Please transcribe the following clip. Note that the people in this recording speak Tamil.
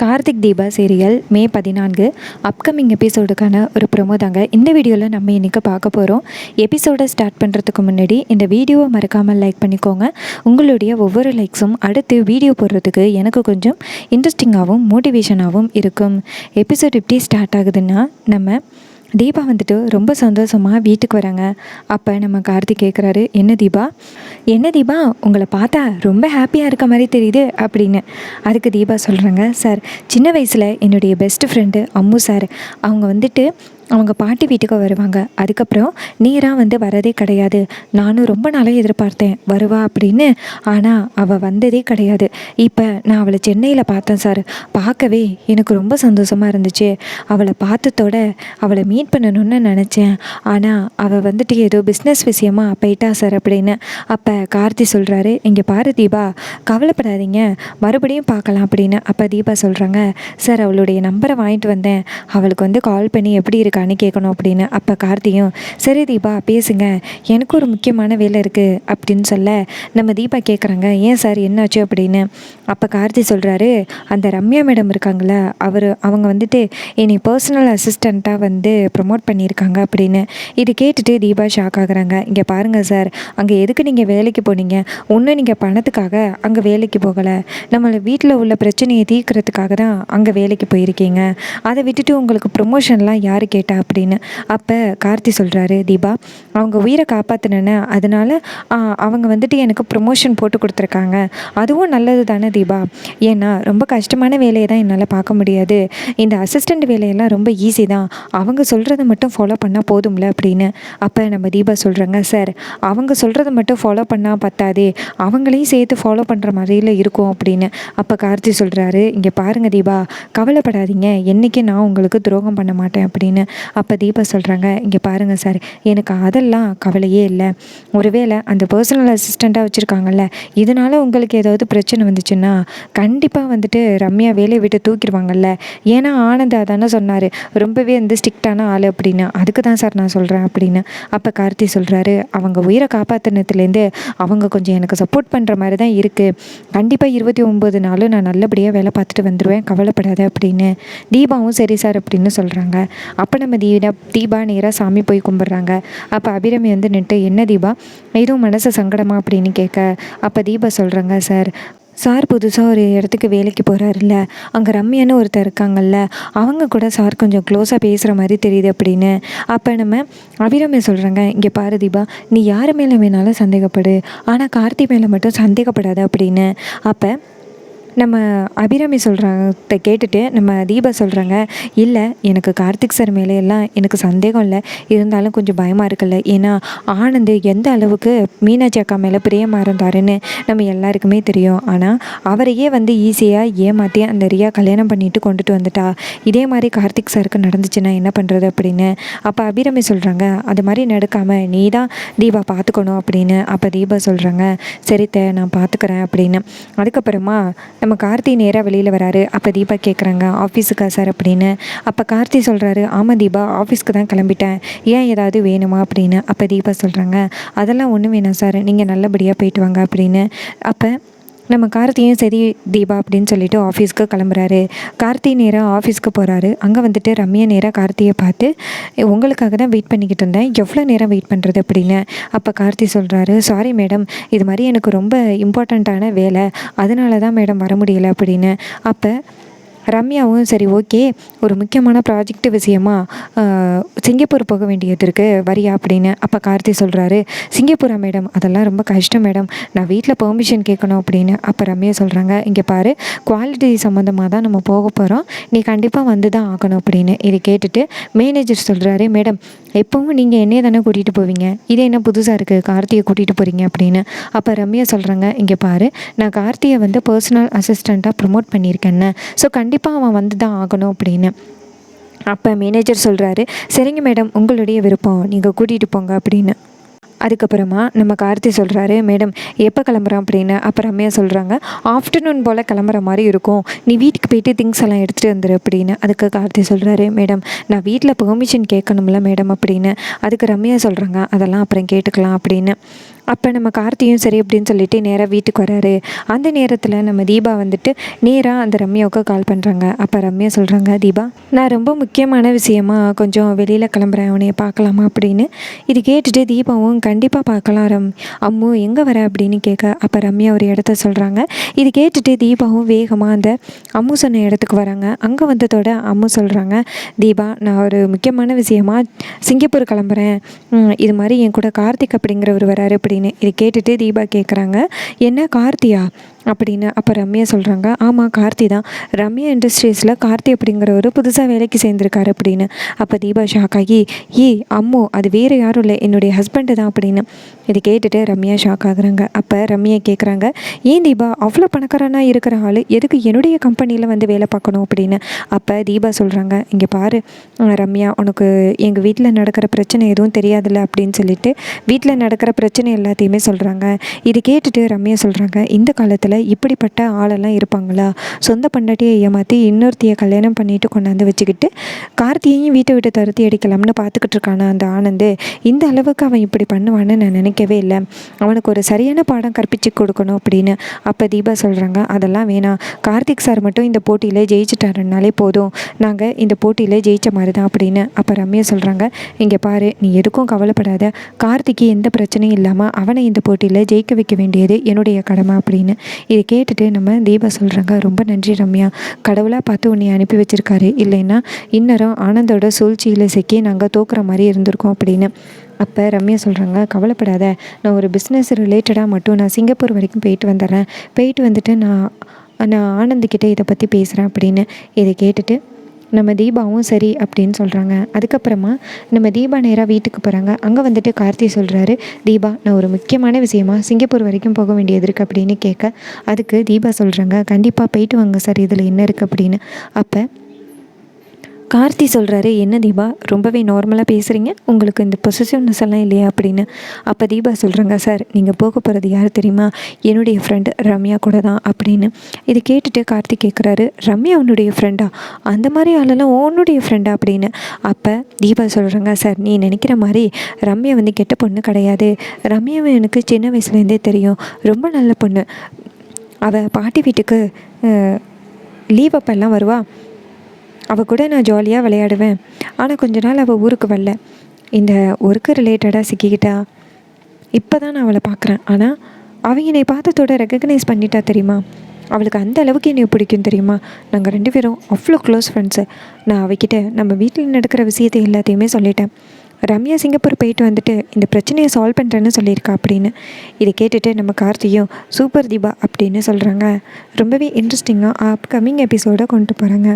கார்த்திக் தீபா சீரியல் மே பதினான்கு அப்கமிங் எபிசோடுக்கான ஒரு ப்ரொமோ தாங்க. இந்த வீடியோவில் நம்ம இன்றைக்கி பார்க்க போகிறோம் எபிசோடை ஸ்டார்ட் பண்ணுறதுக்கு முன்னாடி இந்த வீடியோவை மறக்காமல் லைக் பண்ணிக்கோங்க. உங்களுடைய ஒவ்வொரு லைக்ஸும் அடுத்து வீடியோ போடுறதுக்கு எனக்கு கொஞ்சம் இன்ட்ரெஸ்டிங்காகவும் மோட்டிவேஷனாகவும் இருக்கும். எபிசோட் எப்படி ஸ்டார்ட் ஆகுதுன்னா நம்ம தீபா வந்துட்டு ரொம்ப சந்தோஷமாக வீட்டுக்கு வராங்க. அப்போ நம்ம கார்த்திக் கேட்குறாரு என்ன தீபா? என்ன தீபா? உங்களை பார்த்தா ரொம்ப ஹாப்பியாக இருக்க மாதிரி தெரியுது அப்படின்னு. அதுக்கு தீபா சொல்கிறாங்க சார் சின்ன வயசில் என்னுடைய பெஸ்ட் ஃப்ரெண்டு அம்மு சார். அவங்க வந்துட்டு அவங்க பாட்டி வீட்டுக்கு வருவாங்க. அதுக்கப்புறம் நீராக வந்து வரதே கிடையாது. நானும் ரொம்ப நாளாக எதிர்பார்த்தேன். வருவா அப்படின்னு. ஆனால் அவள் வந்ததே கிடையாது. இப்போ நான் அவளை சென்னையில் பார்த்தேன் சார். பார்க்கவே எனக்கு ரொம்ப சந்தோஷமாக இருந்துச்சு. அவளை பார்த்ததோட அவளை மீட் பண்ணணும்னு நினச்சேன். ஆனால் அவள் வந்துட்டு ஏதோ பிஸ்னஸ் விஷயமா போயிட்டா சார் அப்படின்னு. அப்போ கார்த்தி சொல்கிறாரு இங்கே பாரு தீபா கவலைப்படாதீங்க. மறுபடியும் பார்க்கலாம் அப்படின்னு. அப்போ தீபா சொல்கிறாங்க சார் அவளுடைய நம்பரை வாங்கிட்டு வந்தேன். அவளுக்கு வந்து கால் பண்ணி எப்படி இருக்கான்னு கேட்கணும் அப்படின்னு. அப்போ கார்த்தியும் சரி தீபா பேசுங்க. எனக்கு ஒரு முக்கியமான வேலை இருக்குது அப்படின்னு சொல்ல நம்ம தீபா கேட்குறாங்க ஏன் சார் என்னாச்சு? அப்படின்னு. அப்போ கார்த்தி சொல்கிறாரு அந்த ரம்யா மேடம் இருக்காங்களா அவர் அவங்க வந்துட்டு என்னை பர்சனல் அசிஸ்டண்ட்டாக வந்து ப்ரொமோட் பண்ணியிருக்காங்க அப்படின்னு. இது கேட்டுட்டு தீபா ஷாக் ஆகுறாங்க இங்கே பாருங்கள் சார் அங்கே எதுக்கு நீங்கள் வேலைக்கு போனீங்க? ஒன்றும் நீங்கள் பணத்துக்காக அங்கே வேலைக்கு போகலை. நம்மளை வீட்டில் உள்ள பிரச்சனையை தீர்க்கறதுக்காக தான் அங்கே வேலைக்கு போயிருக்கீங்க. அதை விட்டுட்டு உங்களுக்கு ப்ரொமோஷன்லாம் யார் கேட்டு அப்படின்னு. அப்போ கார்த்தி சொல்கிறாரு தீபா அவங்க உயிரை காப்பாற்றினேன்னு அதனால் அவங்க வந்துட்டு எனக்கு ப்ரொமோஷன் போட்டு கொடுத்துருக்காங்க. அதுவும் நல்லது தானே தீபா? ஏன்னா ரொம்ப கஷ்டமான வேலையை தான் என்னால் பார்க்க முடியாது. இந்த அசிஸ்டண்ட் வேலையெல்லாம் ரொம்ப ஈஸி தான். அவங்க சொல்கிறத மட்டும் ஃபாலோ பண்ணால் போதும்ல? அப்படின்னு. அப்போ நம்ம தீபா சொல்கிறாங்க சார் அவங்க சொல்கிறத மட்டும் ஃபாலோ பண்ணால் பத்தாதே. அவங்களையும் சேர்த்து ஃபாலோ பண்ணுற மாதிரியில் இருக்கும். அப்படின்னு. அப்போ கார்த்தி சொல்கிறாரு இங்கே பாருங்கள் தீபா கவலைப்படாதீங்க. என்றைக்கு நான் உங்களுக்கு துரோகம் பண்ண மாட்டேன். அப்படின்னு. அப்போ தீபா சொல்கிறாங்க இங்கே பாருங்கள் சார் எனக்கு அதெல்லாம் கவலையே இல்லை. ஒருவேளை அந்த பர்சனல் அசிஸ்டண்ட்டாக வச்சுருக்காங்கல்ல இதனால் உங்களுக்கு ஏதாவது பிரச்சனை வந்துச்சுன்னா கண்டிப்பாக வந்துட்டு ரம்யா வேலையை விட்டு தூக்கிடுவாங்கல்ல. ஏன்னா ஆனந்தா தானே சொன்னார் ரொம்பவே வந்து ஸ்ட்ரிக்டான ஆள் அப்படின்னு. அதுக்கு தான் சார் நான் சொல்கிறேன் அப்படின்னு. அப்போ கார்த்தி சொல்கிறாரு அவங்க உயிரை காப்பாற்றினத்துலேருந்து அவங்க கொஞ்சம் எனக்கு சப்போர்ட் பண்ணுற மாதிரி தான் இருக்குது கண்டிப்பாக இருபத்தி ஒம்பது நாளும் நான் நல்லபடியாக வேலை பார்த்துட்டு வந்துடுவேன் கவலைப்படாத அப்படின்னு. தீபாவும் சரி சார் அப்படின்னு சொல்கிறாங்க அப்போ நம்ம தீபா தீபா நேராக சாமி போய் கும்பிட்றாங்க. அப்போ அபிரமி வந்து நின்று என்ன தீபா? எதுவும் மனசு சங்கடமா? அப்படின்னு கேட்க அப்போ தீபா சொல்கிறாங்க சார் சார் புதுசாக ஒரு இடத்துக்கு வேலைக்கு போகிறாருல்ல அங்கே ரம்யான்னு ஒருத்தர் இருக்காங்கல்ல. அவங்க கூட சார் கொஞ்சம் க்ளோஸாக பேசுகிற மாதிரி தெரியுது அப்படின்னு. அப்போ நம்ம அபிராமி சொல்கிறாங்க இங்கே பாரு தீபா நீ யார் மேலே வேணாலும் சந்தேகப்படு. ஆனால் கார்த்தி மேலே மட்டும் சந்தேகப்படாத அப்படின்னு. அப்போ நம்ம அபிராமி சொல்கிறத கேட்டுட்டு நம்ம தீபா சொல்கிறாங்க இல்லை எனக்கு கார்த்திக் சார் மேலே எல்லாம் எனக்கு சந்தேகம் இல்லை. இருந்தாலும் கொஞ்சம் பயமாக இருக்குல்ல. ஏன்னா ஆனந்த் எந்த அளவுக்கு மீனாட்சி அக்கா மேலே பிரியமாக இருந்தாருன்னு நம்ம எல்லாருக்குமே தெரியும். ஆனால் அவரையே வந்து ஈஸியாக ஏமாற்றி அந்த ரியா கல்யாணம் பண்ணிட்டு கொண்டுட்டு வந்துட்டா. இதே மாதிரி கார்த்திக் சாருக்கு நடந்துச்சுன்னா என்ன பண்ணுறது அப்படின்னு? அப்போ அபிராமி சொல்கிறாங்க அது மாதிரி நடக்காமல் நீ தான் தீபா பார்த்துக்கணும் அப்படின்னு. அப்போ தீபா சொல்கிறாங்க சரித்த நான் பார்த்துக்கிறேன் அப்படின்னு. அதுக்கப்புறமா நம்ம கார்த்தி நேராக வெளியில் வராரு. அப்போ தீபா கேட்குறாங்க ஆஃபீஸுக்கா சார்? அப்படின்னு. அப்போ கார்த்தி சொல்கிறாரு ஆமாம் தீபா ஆஃபீஸ்க்கு தான் கிளம்பிட்டேன். ஏன் ஏதாவது வேணுமா? அப்படின்னு. அப்போ தீபா சொல்கிறாங்க அதெல்லாம் ஒன்றும் வேணாம் சார். நீங்கள் நல்லபடியாக போயிட்டு வாங்க. அப்படின்னு. அப்போ நம்ம கார்த்தியும் சரி தீபா அப்படின்னு சொல்லிட்டு ஆஃபீஸ்க்கு கிளம்புறாரு. கார்த்தி நேராக ஆஃபீஸ்க்கு போகிறாரு அங்கே வந்துட்டு ரம்யா நேராக கார்த்தியை பார்த்து உங்களுக்காக தான் வெயிட் பண்ணிக்கிட்டு இருந்தேன். எவ்வளோ நேரம் வெயிட் பண்ணுறது அப்படின்னு அப்போ கார்த்தி சொல்கிறாரு சாரி மேடம் இது மாதிரி எனக்கு ரொம்ப இம்பார்ட்டண்ட்டான வேலை. அதனால தான் மேடம் வர முடியல அப்படின்னு. அப்போ ரம்யாவும் சரி ஓகே. ஒரு முக்கியமான ப்ராஜெக்ட் விஷயமா சிங்கப்பூர் போக வேண்டியது இருக்குது வரியா அப்படின்னு அப்போ கார்த்தி சொல்கிறாரு சிங்கப்பூரா மேடம் அதெல்லாம் ரொம்ப கஷ்டம் மேடம் நான் வீட்டில் பெர்மிஷன் கேட்கணும் அப்படின்னு அப்போ ரம்யா சொல்கிறாங்க இங்கே பாரு குவாலிட்டி சம்மந்தமாக தான் நம்ம போக போகிறோம் நீ கண்டிப்பாக வந்து தான் ஆகணும் அப்படின்னு இதை கேட்டுட்டு மேனேஜர் சொல்கிறாரு மேடம் எப்பவும் நீங்கள் என்னைய தானே கூட்டிகிட்டு போவீங்க? இதே என்ன புதுசாக இருக்குது கார்த்தியை கூட்டிகிட்டு போகிறீங்க அப்படின்னு. அப்போ ரம்யா சொல்கிறாங்க இங்கே பாரு நான் கார்த்தியை வந்து பர்சனல் அசிஸ்டண்ட்டாக ப்ரொமோட் பண்ணியிருக்கேன்னு. ஸோ கண்டிப்பாக அவன் வந்து தான் ஆகணும் அப்படின்னு. அப்போ மேனேஜர் சொல்கிறாரு சரிங்க மேடம் உங்களுடைய விருப்பம். நீங்கள் கூட்டிகிட்டு போங்க அப்படின்னு. அதுக்கப்புறமா நம்ம கார்த்தி சொல்கிறாரு மேடம் எப்போ கிளம்புறோம்? அப்படின்னு அப்போ ரம்யா சொல்கிறாங்க ஆஃப்டர்நூன் போல் கிளம்புற மாதிரி இருக்கும். நீ வீட்டுக்கு போயிட்டு திங்ஸ் எல்லாம் எடுத்துகிட்டு வந்துரு அப்படின்னு அதுக்கு கார்த்தி சொல்கிறாரு மேடம் நான் வீட்டில் பெர்மிஷன் கேட்கணும்ல மேடம் அப்படின்னு அதுக்கு ரம்யா சொல்கிறாங்க அதெல்லாம் அப்புறம் கேட்டுக்கலாம் அப்படின்னு அப்போ நம்ம கார்த்தியும் சரி அப்படின்னு சொல்லிட்டு நேராக வீட்டுக்கு வராரு. அந்த நேரத்தில் நம்ம தீபா வந்துட்டு நேராக அந்த ரம்யாவுக்கு கால் பண்ணுறாங்க அப்போ ரம்யா சொல்கிறாங்க தீபா நான் ரொம்ப முக்கியமான விஷயமா கொஞ்சம் வெளியில் கிளம்புறேன். அவனைய பார்க்கலாமா? அப்படின்னு. இது கேட்டுட்டு தீபாவும் கண்டிப்பாக பார்க்கலாம் ரம். அம்மு எங்கே வர? அப்படின்னு கேட்க அப்போ ரம்யா ஒரு இடத்த சொல்கிறாங்க இது கேட்டுட்டு தீபாவும் வேகமாக அந்த அம்மு சொன்ன இடத்துக்கு வராங்க. அங்கே வந்ததோட அம்மு சொல்கிறாங்க தீபா நான் ஒரு முக்கியமான விஷயமா சிங்கப்பூர் கிளம்புறேன். இது மாதிரி என் கூட கார்த்திக் அப்படிங்கிறவர் வராரு அப்படின்னு இது கேட்டுட்டு தீபா கேட்குறாங்க என்ன கார்த்தியா? அப்படின்னு அப்போ ரம்யா சொல்கிறாங்க ஆமாம் கார்த்தி தான். ரம்யா இண்டஸ்ட்ரீஸில் கார்த்தி அப்படிங்கிறவர் புதுசாக வேலைக்கு சேர்ந்துருக்காரு அப்படின்னு. அப்போ தீபா ஷாக் ஆகி ஏ அம்மோ அது வேறு யாரும் இல்லை. என்னுடைய ஹஸ்பண்டு தான் அப்படின்னு. இது கேட்டுட்டு ரம்யா ஷாக் ஆகுறாங்க. அப்போ ரம்யா கேட்குறாங்க ஏன் தீபா அவ்வளோ பணக்காரனா இருக்கிற ஆள்? எதுக்கு என்னுடைய கம்பெனியில் வந்து வேலை பார்க்கணும்? அப்படின்னு. அப்போ தீபா சொல்கிறாங்க இங்கே பாரு ரம்யா உனக்கு எங்கள் வீட்டில் நடக்கிற பிரச்சனை எதுவும் தெரியாதுல்ல? அப்படின்னு சொல்லிட்டு வீட்டில் நடக்கிற பிரச்சனை எல்லாத்தையுமே சொல்கிறாங்க இது கேட்டுட்டு ரம்யா சொல்கிறாங்க இந்த காலத்தில் இப்படிப்பட்ட ஆளெல்லாம் இருப்பாங்களா? சொந்த பண்டாட்டியை ஏமாற்றி இன்னொருத்தியை கல்யாணம் பண்ணிட்டு கொண்டாந்து வச்சுக்கிட்டு கார்த்தியையும் வீட்டை விட்டு துரத்தி அடிக்கலாம்னு பார்த்துக்கிட்டு இருக்கானா அந்த ஆனந்து? இந்த அளவுக்கு அவன் இப்படி பண்ணுவான்னு நான் நினைக்கவே இல்லை. அவனுக்கு ஒரு சரியான பாடம் கற்பிச்சு கொடுக்கணும் அப்படின்னு. அப்போ தீபா சொல்கிறாங்க அதெல்லாம் வேணாம். கார்த்திக் சார் மட்டும் இந்த போட்டியில் ஜெயிச்சிட்டாருனாலே போதும். நாங்கள் இந்த போட்டியில் ஜெயிச்ச மாதிரி தான் அப்படின்னு. அப்போ ரம்யா சொல்கிறாங்க இங்கே பாரு நீ எதுக்கும் கவலைப்படாத. கார்த்திக்கு எந்த பிரச்சனையும் இல்லாமல் அவனை இந்த போட்டியில் ஜெயிக்க வைக்க வேண்டியது என்னுடைய கடமை அப்படின்னு. இதை கேட்டுட்டு நம்ம தீபா சொல்கிறாங்க ரொம்ப நன்றி ரம்யா. கடவுளாக பார்த்து உன்னை அனுப்பி வச்சுருக்காரு. இல்லைன்னா இன்னரும் ஆனந்தோட சூழ்ச்சியில் சிக்கி நாங்கள் தோக்குற மாதிரி இருந்திருக்கோம் அப்படின்னு. அப்போ ரம்யா சொல்கிறாங்க கவலைப்படாத. நான் ஒரு பிஸ்னஸ் ரிலேட்டடாக மட்டும் நான் சிங்கப்பூர் வரைக்கும் போயிட்டு வந்துடுறேன். போயிட்டு வந்துட்டு நான் நான் ஆனந்த்கிட்ட இதை பற்றி பேசுகிறேன் அப்படின்னு இதை கேட்டுட்டு நம்ம தீபாவும் சரி அப்படின்னு சொல்கிறாங்க அதுக்கப்புறமா நம்ம தீபா நேராக வீட்டுக்கு போகிறாங்க அங்கே வந்துட்டு கார்த்தி சொல்கிறாரு தீபா நான் ஒரு முக்கியமான விஷயமா சிங்கப்பூர் வரைக்கும் போக வேண்டியது இருக்குது அப்படின்னு கேட்க அதுக்கு தீபா சொல்கிறாங்க கண்டிப்பாக போயிட்டு வாங்க சார் இதில் என்ன இருக்குது அப்படின்னு. அப்போ கார்த்தி சொல்கிறாரு என்ன தீபா ரொம்பவே நார்மலாக பேசுகிறீங்க உங்களுக்கு இந்த பொசிசிவ்னஸ் எல்லாம் இல்லையா? அப்படின்னு. அப்போ தீபா சொல்கிறாங்க சார் நீங்கள் போக போகிறது யார் தெரியுமா? என்னுடைய ஃப்ரெண்டு ரம்யா கூட தான் அப்படின்னு. இது கேட்டுட்டு கார்த்தி கேட்குறாரு ரம்யா உன்னுடைய ஃப்ரெண்டா அந்த மாதிரி ஆளெல்லாம் உன்னுடைய ஃப்ரெண்டா அப்படின்னு. அப்போ தீபா சொல்கிறாங்க சார் நீ நினைக்கிற மாதிரி ரம்யா வந்து கெட்ட பொண்ணு கிடையாது. ரம்யாவை எனக்கு சின்ன வயசுலேருந்தே தெரியும். ரொம்ப நல்ல பொண்ணு. அவள் பாட்டி வீட்டுக்கு லீவ் அப்பெல்லாம் வருவா? அவள் கூட நான் ஜாலியாக விளையாடுவேன். ஆனால் கொஞ்ச நாள் அவள் ஊருக்கு வரல. இந்த ஒர்க்கு ரிலேட்டடாக சிக்கிக்கிட்டா? இப்போ தான் நான் அவளை பார்க்குறேன் ஆனால் அவள் என்னை பார்த்ததோட ரெக்கக்னைஸ் பண்ணிட்டா தெரியுமா? அவளுக்கு அந்த அளவுக்கு என்னை பிடிக்கும் தெரியுமா? நாங்கள் ரெண்டு பேரும் அவ்வளோ க்ளோஸ் ஃப்ரெண்ட்ஸு நான் அவகிட்ட நம்ம வீட்டில் நடக்கிற விஷயத்தை எல்லாத்தையுமே சொல்லிட்டேன். ரம்யா சிங்கப்பூர் போயிட்டு வந்துட்டு இந்த பிரச்சனையை சால்வ் பண்ணுறேன்னு சொல்லியிருக்கா அப்படின்னு. இதை கேட்டுட்டு நம்ம கார்த்தியும் சூப்பர் தீபா அப்படின்னு சொல்கிறாங்க ரொம்பவே இன்ட்ரெஸ்டிங்காக அப்கமிங் எபிசோடை கொண்டு போகிறாங்க